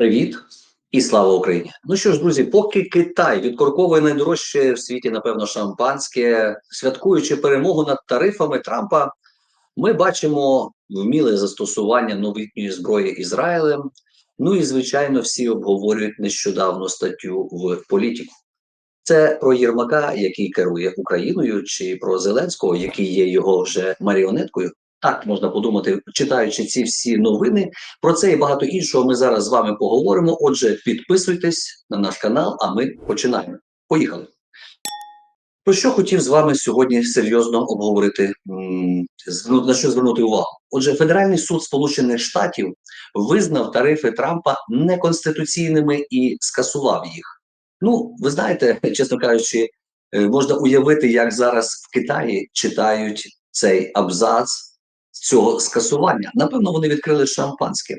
Привіт і слава Україні! Ну що ж, друзі, поки Китай відкорковує найдорожче в світі, напевно, шампанське, святкуючи перемогу над тарифами Трампа, ми бачимо вміле застосування новітньої зброї Ізраїлем. Ну і звичайно, всі обговорюють нещодавну статтю в політику. Це про Єрмака, який керує Україною, чи про Зеленського, який є його вже маріонеткою. Так можна подумати, читаючи ці всі новини. Про це і багато іншого ми зараз з вами поговоримо. Отже, підписуйтесь на наш канал, а ми починаємо. Поїхали. Про що хотів з вами сьогодні серйозно обговорити, м, на що звернути увагу? Отже, Федеральний суд Сполучених Штатів визнав тарифи Трампа неконституційними і скасував їх. Ну, ви знаєте, чесно кажучи, е, можна уявити, як зараз в Китаї читають цей абзац цього скасування. Напевно, вони відкрили шампанське.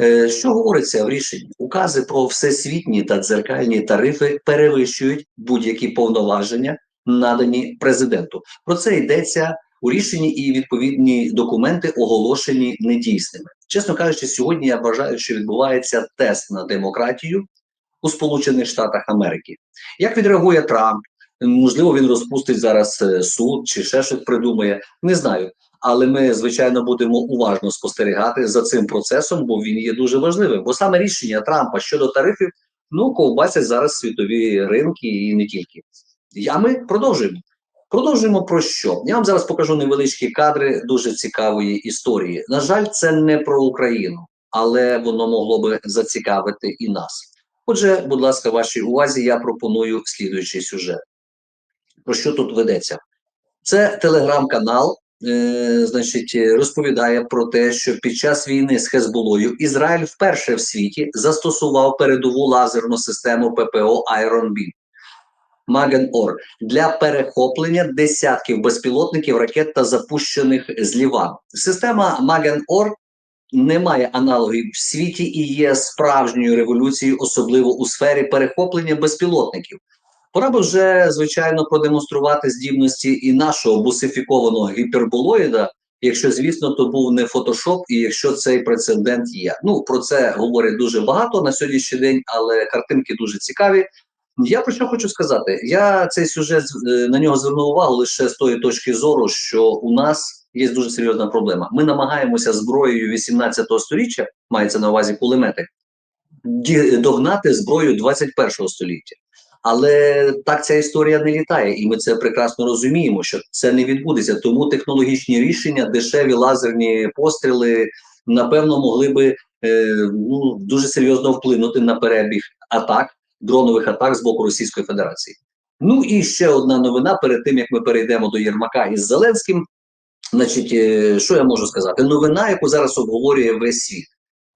Е, Що говориться в рішенні? Укази про всесвітні та дзеркальні тарифи перевищують будь-які повноваження, надані президенту. Про це йдеться у рішенні, і відповідні документи оголошені недійсними. Чесно кажучи, сьогодні я вважаю, що відбувається тест на демократію у Сполучених Штатах Америки. Як відреагує Трамп? Можливо, він розпустить зараз е, суд чи ще щось придумає. Не знаю. Але ми, звичайно, будемо уважно спостерігати за цим процесом, бо він є дуже важливим. Бо саме рішення Трампа щодо тарифів ну ковбасять зараз світові ринки і не тільки. А ми продовжуємо. Продовжуємо про що? Я вам зараз покажу невеличкі кадри дуже цікавої історії. На жаль, це не про Україну, але воно могло би зацікавити і нас. Отже, будь ласка, вашій увазі я пропоную слідуючий сюжет. Про що тут ведеться? Це телеграм-канал, е, значить, розповідає про те, що під час війни з Хезболою Ізраїль вперше в світі застосував передову лазерну систему ППО Iron Beam Or для перехоплення десятків безпілотників, ракет та запущених з Лівану. Система Magen Or не має аналогів в світі і є справжньою революцією, особливо у сфері перехоплення безпілотників. Пора би вже, звичайно, продемонструвати здібності і нашого бусифікованого гіперболоїда, якщо, звісно, то був не фотошоп, і якщо цей прецедент є. Ну про це говорять дуже багато на сьогоднішній день, але картинки дуже цікаві. Я про що хочу сказати? Я цей сюжет е, на нього звернув увагу лише з тої точки зору, що у нас є дуже серйозна проблема. Ми намагаємося зброєю 18 століття, мається на увазі кулемети, догнати зброю 21 століття. Але так ця історія не літає, і ми це прекрасно розуміємо, що це не відбудеться. Тому технологічні рішення, дешеві лазерні постріли, напевно, могли би е, ну, дуже серйозно вплинути на перебіг атак, дронових атак з боку Російської Федерації. Ну і ще одна новина перед тим як ми перейдемо до Єрмака із Зеленським. Значить, е, що я можу сказати? Новина, яку зараз обговорює весь світ.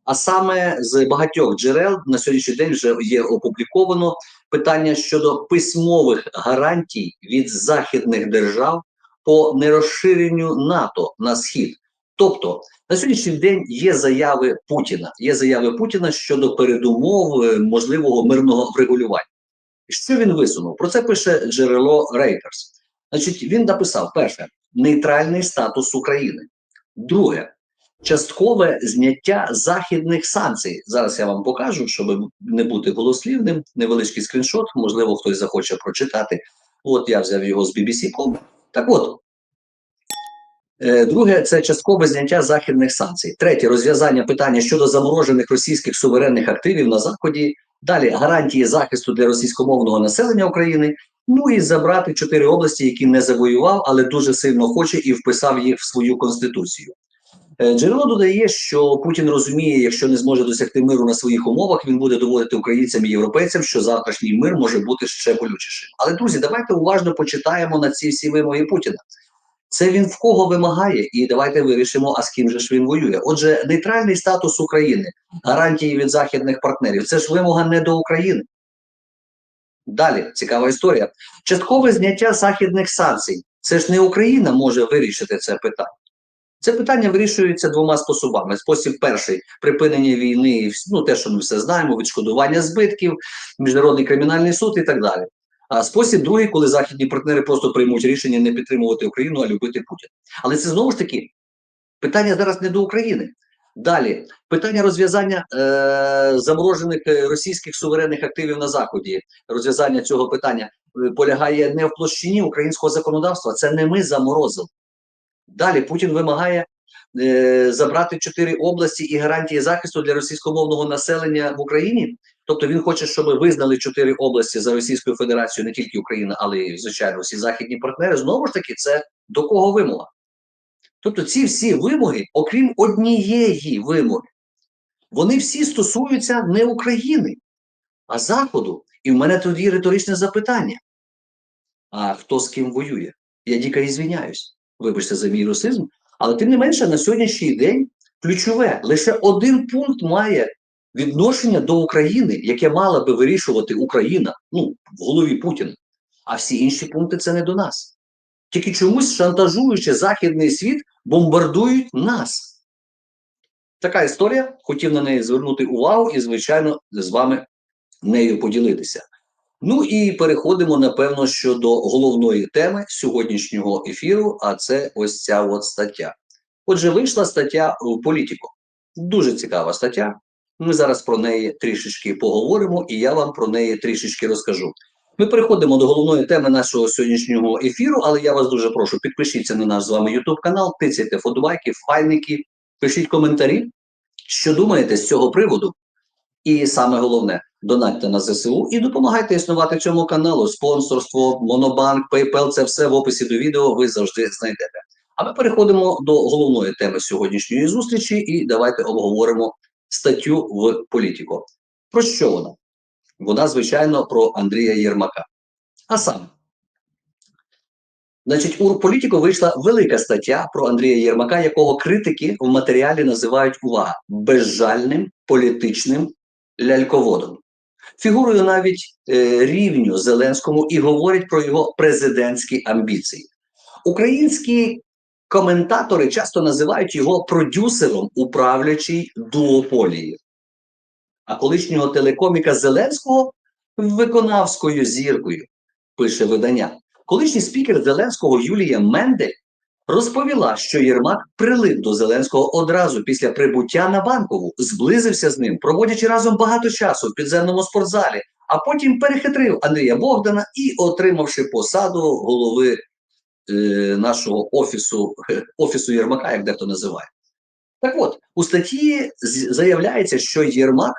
А саме з багатьох джерел на сьогоднішній день вже є опубліковано питання щодо письмових гарантій від західних держав по нерозширенню НАТО на схід. Тобто на сьогоднішній день є заяви Путіна. Є заяви Путіна щодо передумов е, можливого мирного врегулювання. Що він висунув? Про це пише джерело Reuters. Значить, він написав: перше нейтральний статус України. Друге часткове зняття західних санкцій. Зараз я вам покажу, щоб не бути голослівним. Невеличкий скріншот, можливо, хтось захоче прочитати. От я взяв його з BBC.com. Так от. Е, Друге, це часткове зняття західних санкцій. Третє розв'язання питання щодо заморожених російських суверенних активів на заході. Далі гарантії захисту для російськомовного населення України. Ну і забрати чотири області, які не завоював, але дуже сильно хоче і вписав їх в свою конституцію. Е, Джерело додає, що Путін розуміє, якщо не зможе досягти миру на своїх умовах, він буде доводити українцям і європейцям, що завтрашній мир може бути ще болючішим. Але друзі, давайте уважно почитаємо на ці всі вимоги Путіна. Це він в кого вимагає, і давайте вирішимо, а з ким же ж він воює. Отже, нейтральний статус України, гарантії від західних партнерів це ж вимога не до України. Далі цікава історія. Часткове зняття західних санкцій. Це ж не Україна може вирішити це питання. Це питання вирішується двома способами. Спосіб перший припинення війни, ну те, що ми все знаємо, відшкодування збитків, міжнародний кримінальний суд і так далі. А спосіб другий, коли західні партнери просто приймуть рішення не підтримувати Україну, а любити Путіна. Але це знову ж таки питання зараз не до України. Далі питання розв'язання е, заморожених російських суверенних активів на заході. Розв'язання цього питання е, полягає не в площині українського законодавства. Це не ми заморозили. Далі Путін вимагає е, забрати чотири області і гарантії захисту для російськомовного населення в Україні. Тобто він хоче, щоб визнали чотири області за Російською Федерацією, не тільки Україна, але й звичайно всі західні партнери. Знову ж таки, це до кого вимога? Тобто, ці всі вимоги, окрім однієї вимоги, вони всі стосуються не України, а Заходу. І в мене тоді риторичне запитання: а хто з ким воює? Я дико і звіняюсь. Вибачте за мій русизм, але тим не менше на сьогоднішній день ключове лише один пункт має відношення до України, яке мала би вирішувати Україна, ну, в голові Путіна. А всі інші пункти це не до нас. Тільки чомусь шантажуючи західний світ, бомбардують нас. Така історія. Хотів на неї звернути увагу і, звичайно, з вами нею поділитися. Ну і переходимо, напевно, що до головної теми сьогоднішнього ефіру, а це ось ця от стаття. Отже, вийшла стаття в політику. Дуже цікава стаття. Ми зараз про неї трішечки поговоримо, і я вам про неї трішечки розкажу. Ми переходимо до головної теми нашого сьогоднішнього ефіру, але я вас дуже прошу, підпишіться на наш з вами YouTube канал, тицяйте фотбайки, файники, пишіть коментарі, що думаєте з цього приводу. І саме головне, донатьте на ЗСУ і допомагайте існувати цьому каналу. Спонсорство, Монобанк, PayPal – це все в описі до відео. Ви завжди знайдете. А ми переходимо до головної теми сьогоднішньої зустрічі, і давайте обговоримо статтю в політику. Про що вона? Вона, звичайно, про Андрія Єрмака. А саме, значить, у політику вийшла велика стаття про Андрія Єрмака, якого критики в матеріалі називають увага безжальним політичним ляльководом. Фігурою навіть е, рівню Зеленському і говорять про його президентські амбіції. Українські коментатори часто називають його продюсером у правлячій дуополії. А колишнього телекоміка Зеленського виконавською зіркою, пише видання. Колишній спікер Зеленського Юлія Мендель розповіла, що Єрмак прилип до Зеленського одразу після прибуття на банкову, зблизився з ним, проводячи разом багато часу в підземному спортзалі, а потім перехитрив Андрія Богдана і, отримавши посаду голови е, нашого офісу, офісу Єрмака, як дехто називає. Так от, у статті заявляється, що Єрмак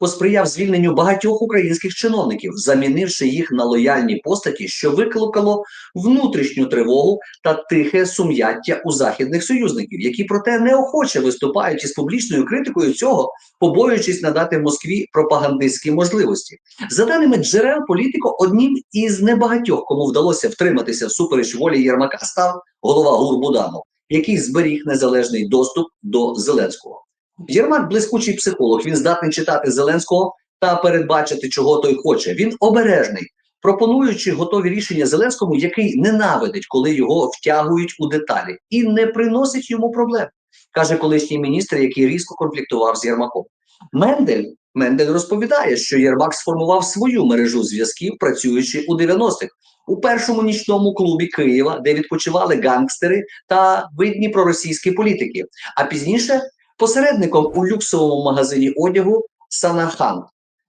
посприяв звільненню багатьох українських чиновників, замінивши їх на лояльні постаті, що викликало внутрішню тривогу та тихе сум'яття у західних союзників, які проте неохоче виступають із публічною критикою цього, побоюючись надати Москві пропагандистські можливості. За даними джерел, політико, одним із небагатьох, кому вдалося втриматися всупереч волі Єрмака, став голова ГУР Буданов, який зберіг незалежний доступ до Зеленського. Єрмак блискучий психолог. Він здатний читати Зеленського та передбачити, чого той хоче. Він обережний, пропонуючи готові рішення Зеленському, який ненавидить, коли його втягують у деталі, і не приносить йому проблем, каже колишній міністр, який різко конфліктував з Єрмаком. Мендель Мендель розповідає, що Єрмак сформував свою мережу зв'язків, працюючи у 90-х. У першому нічному клубі Києва, де відпочивали гангстери та видні проросійські політики, а пізніше посередником у люксовому магазині одягу Санахан,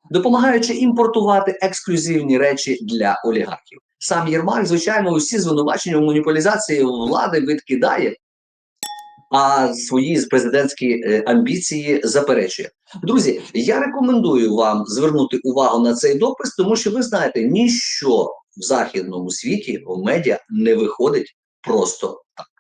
допомагаючи імпортувати ексклюзивні речі для олігархів. Сам Єрмак, звичайно, усі звинувачення у маніпулізації влади відкидає, а свої президентські е, амбіції заперечує. Друзі, я рекомендую вам звернути увагу на цей допис, тому що ви знаєте, ніщо в західному світі в медіа не виходить просто так.